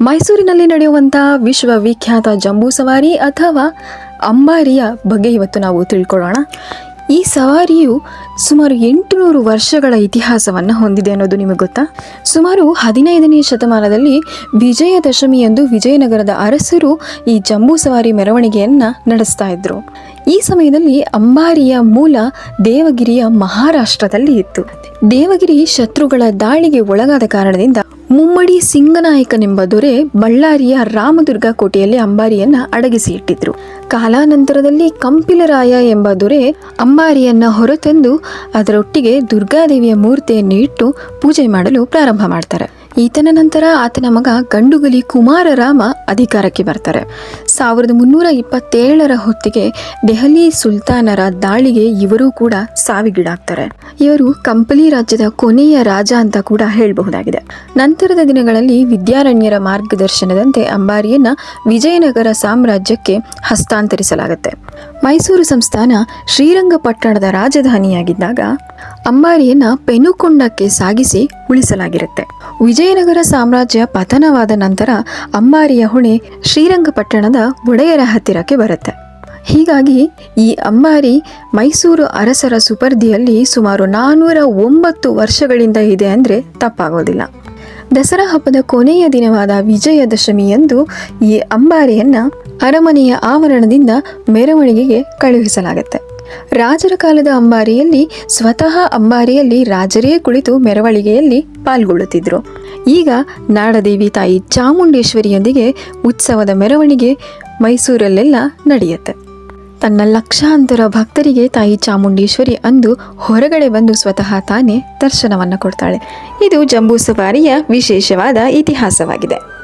ಮೈಸೂರಿನಲ್ಲಿ ನಡೆಯುವಂತಹ ವಿಶ್ವವಿಖ್ಯಾತ ಜಂಬೂ ಸವಾರಿ ಅಥವಾ ಅಂಬಾರಿಯ ಬಗ್ಗೆ ಇವತ್ತು ನಾವು ತಿಳ್ಕೊಳ್ಳೋಣ. ಈ ಸವಾರಿಯು ಸುಮಾರು ಎಂಟುನೂರು ವರ್ಷಗಳ ಇತಿಹಾಸವನ್ನು ಹೊಂದಿದೆ ಅನ್ನೋದು ನಿಮಗೆ ಗೊತ್ತಾ? ಸುಮಾರು ಹದಿನೈದನೇ ಶತಮಾನದಲ್ಲಿ ವಿಜಯದಶಮಿಯಂದು ವಿಜಯನಗರದ ಅರಸರು ಈ ಜಂಬೂ ಸವಾರಿ ಮೆರವಣಿಗೆಯನ್ನು ನಡೆಸ್ತಾ ಇದ್ರು. ಈ ಸಮಯದಲ್ಲಿ ಅಂಬಾರಿಯ ಮೂಲ ದೇವಗಿರಿಯ ಮಹಾರಾಷ್ಟ್ರದಲ್ಲಿ ಇತ್ತು. ದೇವಗಿರಿ ಶತ್ರುಗಳ ದಾಳಿಗೆ ಒಳಗಾದ ಕಾರಣದಿಂದ ಮುಮ್ಮಡಿ ಸಿಂಗನಾಯಕನೆಂಬ ದೊರೆ ಬಳ್ಳಾರಿಯ ರಾಮದುರ್ಗ ಕೋಟೆಯಲ್ಲಿ ಅಂಬಾರಿಯನ್ನ ಅಡಗಿಸಿ ಇಟ್ಟಿದ್ರು. ಕಾಲಾನಂತರದಲ್ಲಿ ಕಂಪಿಲರಾಯ ಎಂಬ ದೊರೆ ಅಂಬಾರಿಯನ್ನ ಹೊರತಂದು ಅದರೊಟ್ಟಿಗೆ ದುರ್ಗಾದೇವಿಯ ಮೂರ್ತಿಯನ್ನು ಇಟ್ಟು ಪೂಜೆ ಮಾಡಲು ಪ್ರಾರಂಭ ಮಾಡ್ತಾರೆ. ಈತನ ನಂತರ ಆತನ ಮಗ ಗಂಡುಗಲಿ ಕುಮಾರರಾಮ ಅಧಿಕಾರಕ್ಕೆ ಬರ್ತಾರೆ. ಸಾವಿರದ ಮುನ್ನೂರ ಇಪ್ಪತ್ತೇಳರ ಹೊತ್ತಿಗೆ ದೆಹಲಿ ಸುಲ್ತಾನರ ದಾಳಿಗೆ ಇವರೂ ಕೂಡ ಸಾವಿಗೀಡಾಗ್ತಾರೆ. ಇವರು ಕಂಪಲಿ ರಾಜ್ಯದ ಕೊನೆಯ ರಾಜ ಅಂತ ಕೂಡ ಹೇಳಬಹುದಾಗಿದೆ. ನಂತರದ ದಿನಗಳಲ್ಲಿ ವಿದ್ಯಾರಣ್ಯರ ಮಾರ್ಗದರ್ಶನದಂತೆ ಅಂಬಾರಿಯನ್ನ ವಿಜಯನಗರ ಸಾಮ್ರಾಜ್ಯಕ್ಕೆ ಹಸ್ತಾಂತರಿಸಲಾಗುತ್ತೆ. ಮೈಸೂರು ಸಂಸ್ಥಾನ ಶ್ರೀರಂಗಪಟ್ಟಣದ ರಾಜಧಾನಿಯಾಗಿದ್ದಾಗ ಅಂಬಾರಿಯನ್ನ ಪೆನುಕೊಂಡಕ್ಕೆ ಸಾಗಿಸಿ ಉಳಿಸಲಾಗಿರುತ್ತೆ. ವಿಜಯನಗರ ಸಾಮ್ರಾಜ್ಯ ಪತನವಾದ ನಂತರ ಅಂಬಾರಿಯ ಹೊಣೆ ಶ್ರೀರಂಗಪಟ್ಟಣದ ಒಡೆಯರ ಹತ್ತಿರಕ್ಕೆ ಬರುತ್ತೆ. ಹೀಗಾಗಿ ಈ ಅಂಬಾರಿ ಮೈಸೂರು ಅರಸರ ಸುಪರ್ದಿಯಲ್ಲಿ ಸುಮಾರು ನಾನ್ನೂರ ಒಂಬತ್ತು ವರ್ಷಗಳಿಂದ ಇದೆ ಅಂದರೆ ತಪ್ಪಾಗೋದಿಲ್ಲ. ದಸರಾ ಹಬ್ಬದ ಕೊನೆಯ ದಿನವಾದ ವಿಜಯದಶಮಿಯಂದು ಈ ಅಂಬಾರಿಯನ್ನು ಅರಮನೆಯ ಆವರಣದಿಂದ ಮೆರವಣಿಗೆಗೆ ಕಳುಹಿಸಲಾಗುತ್ತೆ. ರಾಜರ ಕಾಲದ ಅಂಬಾರಿಯಲ್ಲಿ, ಸ್ವತಃ ಅಂಬಾರಿಯಲ್ಲಿ ರಾಜರೇ ಕುಳಿತು ಮೆರವಣಿಗೆಯಲ್ಲಿ ಪಾಲ್ಗೊಳ್ಳುತ್ತಿದ್ದರು ಈಗ ನಾಡದೇವಿ ತಾಯಿ ಚಾಮುಂಡೇಶ್ವರಿಯೊಂದಿಗೆ ಉತ್ಸವದ ಮೆರವಣಿಗೆ ಮೈಸೂರಲ್ಲೆಲ್ಲ ನಡೆಯುತ್ತೆ. ತನ್ನ ಲಕ್ಷಾಂತರ ಭಕ್ತರಿಗೆ ತಾಯಿ ಚಾಮುಂಡೇಶ್ವರಿ ಅಂದು ಹೊರಗಡೆ ಬಂದು ಸ್ವತಃ ತಾನೇ ದರ್ಶನವನ್ನು ಕೊಡ್ತಾಳೆ. ಇದು ಜಂಬೂ ಸವಾರಿಯ ವಿಶೇಷವಾದ ಇತಿಹಾಸವಾಗಿದೆ.